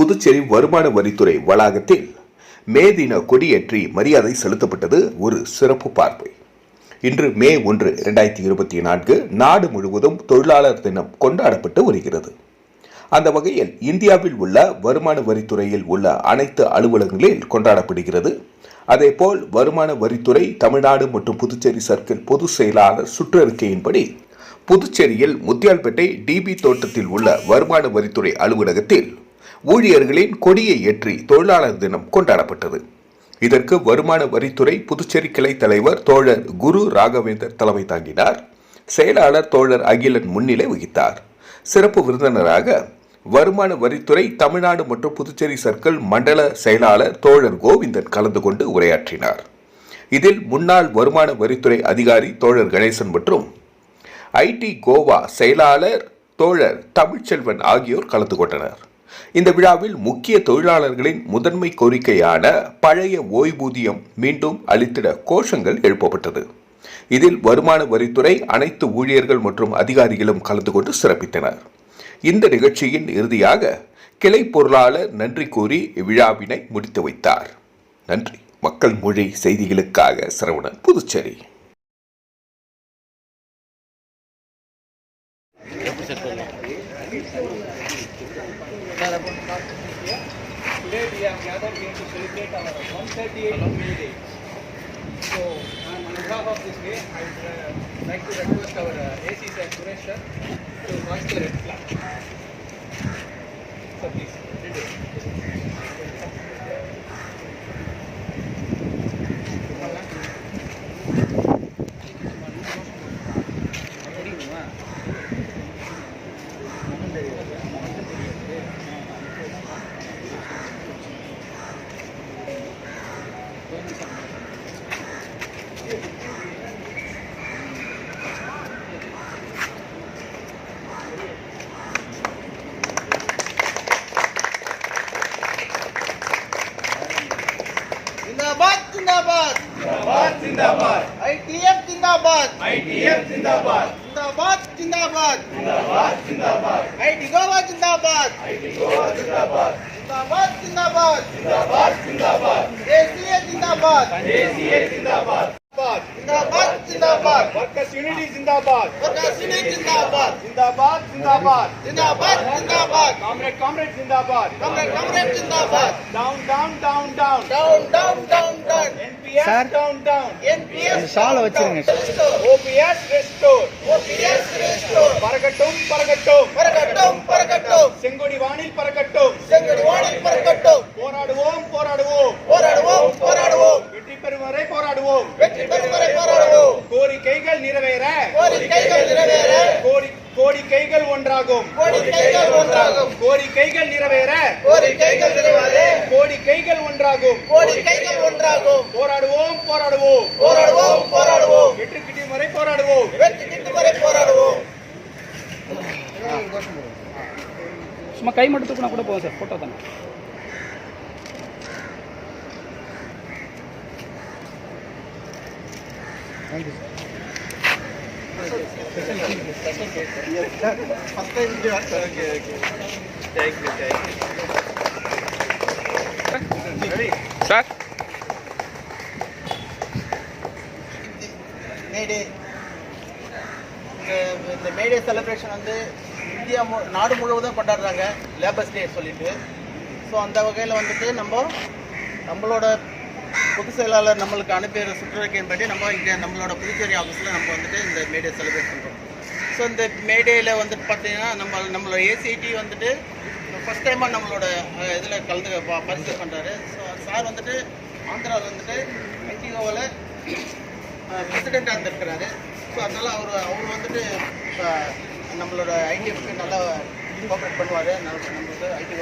புதுச்சேரி வருமான வரித்துறை வளாகத்தில் மே தின கொடியேற்றி மரியாதை செலுத்தப்பட்டது ஒரு சிறப்பு பார்வை. இன்று மே ஒன்று இரண்டாயிரத்தி இருபத்தி நான்கு நாடு முழுவதும் தொழிலாளர் தினம் கொண்டாடப்பட்டு வருகிறது. அந்த வகையில் இந்தியாவில் உள்ள வருமான வரித்துறையில் உள்ள அனைத்து அலுவலகங்களில் கொண்டாடப்படுகிறது. அதேபோல் வருமான வரித்துறை தமிழ்நாடு மற்றும் புதுச்சேரி சர்க்கிள் பொதுச் செயலாளர் சுற்றறிக்கையின்படி புதுச்சேரியில் முத்தியால்பேட்டை டிபி தோட்டத்தில் உள்ள வருமான வரித்துறை அலுவலகத்தில் ஊழியர்களின் கொடியை ஏற்றி தொழிலாளர் தினம் கொண்டாடப்பட்டது. இதற்கு வருமான வரித்துறை புதுச்சேரி கிளை தலைவர் தோழர் குரு ராகவேந்தர் தலைமை தாங்கினார். செயலாளர் தோழர் அகிலன் முன்னிலை வகித்தார். சிறப்பு விருந்தினராக வருமான வரித்துறை தமிழ்நாடு மற்றும் புதுச்சேரி சர்க்கிள் மண்டல செயலாளர் தோழர் கோவிந்தன் கலந்து கொண்டு உரையாற்றினார். இதில் முன்னாள் வருமான வரித்துறை அதிகாரி தோழர் கணேசன் மற்றும் ஐடி கோவா செயலாளர் தோழர் தமிழ்ச்செல்வன் ஆகியோர் கலந்து கொண்டனர். இந்த விழாவில் முக்கிய தொழிலாளர்களின் முதன்மை கோரிக்கையான பழைய ஓய்வூதியம் மீண்டும் அளித்திட கோஷங்கள் எழுப்பப்பட்டது. இதில் வருமான வரித்துறை அனைத்து ஊழியர்கள் மற்றும் அதிகாரிகளும் கலந்து கொண்டு சிறப்பித்தனர். இந்த நிகழ்ச்சியின் இறுதியாக கிளை பொருளாளர் நன்றி கூறி இவ்விழாவினை முடித்து வைத்தார். நன்றி. மக்கள் மொழி செய்திகளுக்காக Saravanan Puducherry. Today we have gathered here to celebrate our 138th May Day. So on behalf of this day, I would uh, like to request our uh, AC sir Suresh sir to hoist the red flag. జిందాబాద్. జిందాబాద్ ITF జిందాబాద్. ITF జిందాబాద్. జిందాబాద్ జిందాబాద్. జిందాబాద్ జిందాబాద్. IT Goa జిందాబాద్. IT Goa జిందాబాద్. జిందాబాద్ జిందాబాద్. జిందాబాద్ జిందాబాద్. జేసీఏ జిందాబాద్. జేసీఏ జిందాబాద్ జిందాబాద్. जिंदाबाद जिंदाबाद जिंदाबाद वर्कर्स यूनिटी जिंदाबाद वर्कर्स यूनियन जिंदाबाद जिंदाबाद जिंदाबाद जिंदाबाद जिंदाबाद कॉमरेड कॉमरेड जिंदाबाद कमरेड कमरेड जिंदाबाद down down down down down down down down NPS down down NPS சாலை வச்சிருங்க OPS restore OPS restore பறக்கட்டும் பறக்கட்டும் பரகட்டும் பரகட்டும் Sengodi வானில் பறக்கட்டும் செங்கடி வானில் கோரிக்கைகள் நிறைவேற. கோரிக்கைகள் நிறைவேற. கோரி கோரிக்கைகள் ஒன்றாகும். கோரிக்கைகள் ஒன்றாகும். கோரிக்கைகள் நிறைவேற. கோரிக்கைகள் நிறைவேற. கோரிக்கைகள் ஒன்றாகும். கோரிக்கைகள் ஒன்றாகும். போராடுவோம் போராடுவோம். போராடுவோம் போராடுவோம். வெற்றி கிட்டும் வரை போராடுவோம். வெற்றி கிட்டும் வரை போராடுவோம். சும்மா கை மட்டும் தூக்கினா கூட போதும் சார். ஃபோட்டோ தானே. சார் சார் மேடே இந்த இந்த மேடே செலிப்ரேஷன் வந்து இந்தியா மு நாடு முழுவதும் கொண்டாடுறாங்க லேபர்ஸ் டே சொல்லிட்டு. ஸோ அந்த வகையில் வந்துட்டு நம்ம நம்மளோட பொது செயலாளர் நம்மளுக்கு அனுப்பிய சுற்றறிக்கையின்படி நம்ம இங்கே நம்மளோட புதுச்சேரி ஆஃபீஸில் நம்ம வந்துட்டு இந்த மேடே செலிப்ரேட் பண்ணுறோம் ஸோ இந்த மேடேயில் வந்துட்டு பார்த்தீங்கன்னா நம்ம நம்மளோட ஏசிடி வந்துட்டு ஃபஸ்ட் டைமாக நம்மளோட இதில் கலந்து பரிசு பண்ணுறாரு ஸோ சார் வந்துட்டு ஆந்திராவில் வந்துட்டு என்டிஓவில் பிரசிடெண்ட்டாக இருந்திருக்கிறாரு. ஸோ அதனால் அவர் அவர் வந்துட்டு இப்போ நம்மளோட ஐடிஎஃப்க்கு நல்லா கோஆப்ரேட் பண்ணுவார். நம்மளுக்கு ஐடி